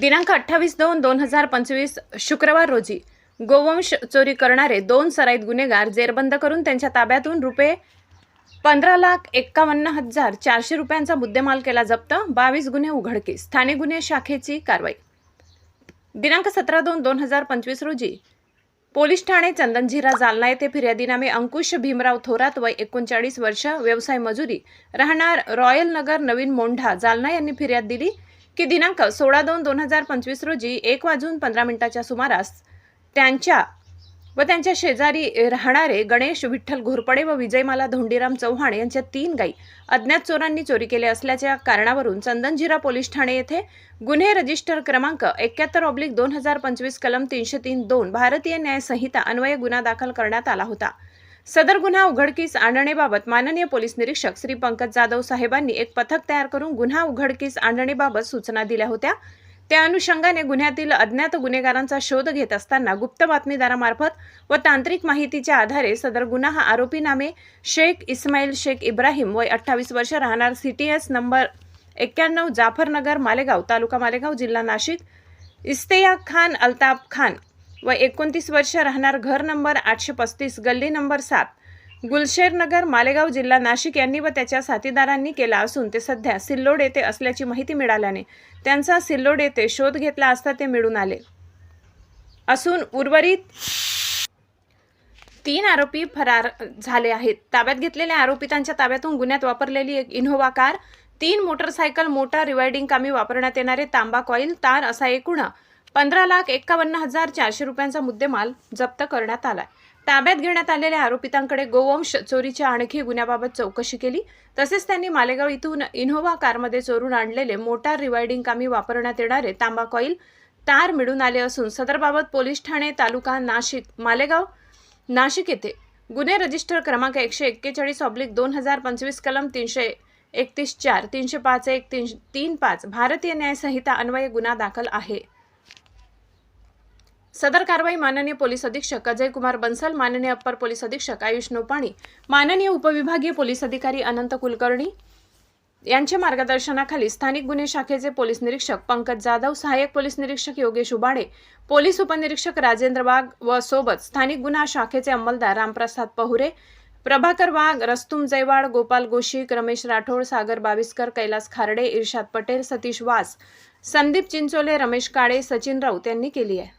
दिनांक अठ्ठावीस दोन दोन हजार पंचवीस शुक्रवार रोजी गोवंश चोरी करणारे दोन सराईत गुन्हेगार जेरबंद करून त्यांच्या ताब्यातून रुपये पंधरा लाख एक्कावन्न हजार चारशे रुपयांचा मुद्देमाल केला जप्त बावीस गुन्हे उघडकीस स्थानिक गुन्हे शाखेची कारवाई. दिनांक सतरा दोन दोन हजार पंचवीस रोजी पोलीस ठाणे चंदनझिरा जालना येथे फिर्यादीनामे अंकुश भीमराव थोरात वय एकोणचाळीस वर्ष व्यवसाय मजुरी राहणार रॉयल नगर नवीन मोंढा जालना यांनी फिर्याद दिली. की दिनांक सोळा दोन दोन हजार पंचवीस रोजी एक वाजून पंधरा मिनिटाच्या सुमारास त्यांच्या व त्यांच्या शेजारी राहणारे गणेश विठ्ठल घोरपडे व विजयमाला धोंडीराम चव्हाण यांच्या तीन गाई अज्ञात चोरांनी चोरी केले असल्याच्या कारणावरून चंदनजिरा पोलीस ठाणे येथे गुन्हे रजिस्टर क्रमांक एक्क्याहत्तर ऑब्लिक दोन हजार पंचवीस कलम तीनशे तीन दोन भारतीय न्याय संहिता अन्वये गुन्हा दाखल करण्यात आला होता. सदर गुन्हा उघडकीस आणण्याबाबत माननीय पोलीस निरीक्षक श्री पंकज जाधव साहेबांनी एक पथक तयार करून गुन्हा उघडकीस आणण्याबाबत सूचना दिल्या होत्या. त्या अनुषंगाने गुन्ह्यातील अज्ञात गुन्हेगारांचा शोध घेत असताना गुप्त बातमीदारामार्फत व तांत्रिक माहितीच्या आधारे सदर गुन्हा हा आरोपी नामे शेख इस्माईल शेख इब्राहिम वय अठ्ठावीस वर्ष राहणार सीटीएस नंबर एक्क्याण्णव जाफरनगर मालेगाव तालुका मालेगाव जिल्हा नाशिक. इस्तेया खान अल्ताफ खान व एकोणतीस वर्ष राहणार घर नंबर आठशे पस्तीस गल्ली नंबर सात. गुलशेर नगर मालेगाव जिल्हा नाशिक यांनी व त्याच्या साथीदारांनी केला असून ते सध्या सिल्लोड येथे असल्याची माहिती मिळाल्याने त्यांचा सिल्लोड येथे शोध घेतला असता ते मिळून आले. असून उर्वरित तीन आरोपी फरार झाले आहेत. ताब्यात घेतलेल्या आरोपितांच्या ताब्यातून गुन्ह्यात वापरलेली एक इनोव्हा कार तीन मोटरसायकल मोटार रिवायडिंग कामी वापरण्यात येणारे तांबा कॉईल तार असा एकूण पंधरा लाख एक्कावन्न हजार चारशे रुपयांचा मुद्देमाल जप्त करण्यात आलाय. ताब्यात घेण्यात आलेल्या आरोपितांकडे गोवंश चोरीच्या आणखी गुन्ह्याबाबत चौकशी केली. तसेच त्यांनी मालेगाव इथून इनोव्हा कारमध्ये चोरून आणलेले मोटार रिवायडिंग कामी वापरण्यात येणारे तांबा कॉईल तार मिळून आले असून सदरबाबत पोलीस ठाणे तालुका नाशिक मालेगाव नाशिक येथे गुन्हे रजिस्टर क्रमांक एकशे एक्केचाळीस ऑब्लिक दोन हजार पंचवीस कलम तीनशे एकतीस चार तीनशे पाच एक तीन तीन पाच भारतीय न्यायसंहिता अन्वये गुन्हा दाखल आहे. सदर कारवाई माननीय पोलीस अधीक्षक अजय कुमार बन्सल माननीय अप्पर पोलीस अधीक्षक आयुष नोपाणी माननीय उपविभागीय पोलीस अधिकारी अनंत कुलकर्णी यांच्या मार्गदर्शनाखाली स्थानिक गुन्हे शाखेचे पोलीस निरीक्षक पंकज जाधव सहाय्यक पोलीस निरीक्षक योगेश उबाडे पोलीस उपनिरीक्षक राजेंद्र वाघ व सोबत स्थानिक गुन्हा शाखेचे अंमलदार रामप्रसाद पहुरे प्रभाकर वाघ रस्तुम जयवाड गोपाल गोशिक रमेश राठोड सागर बाविस्कर कैलास खारडे इर्शाद पटेल सतीश वास संदीप चिंचोले रमेश काळे सचिन राऊत यांनी केली आहे.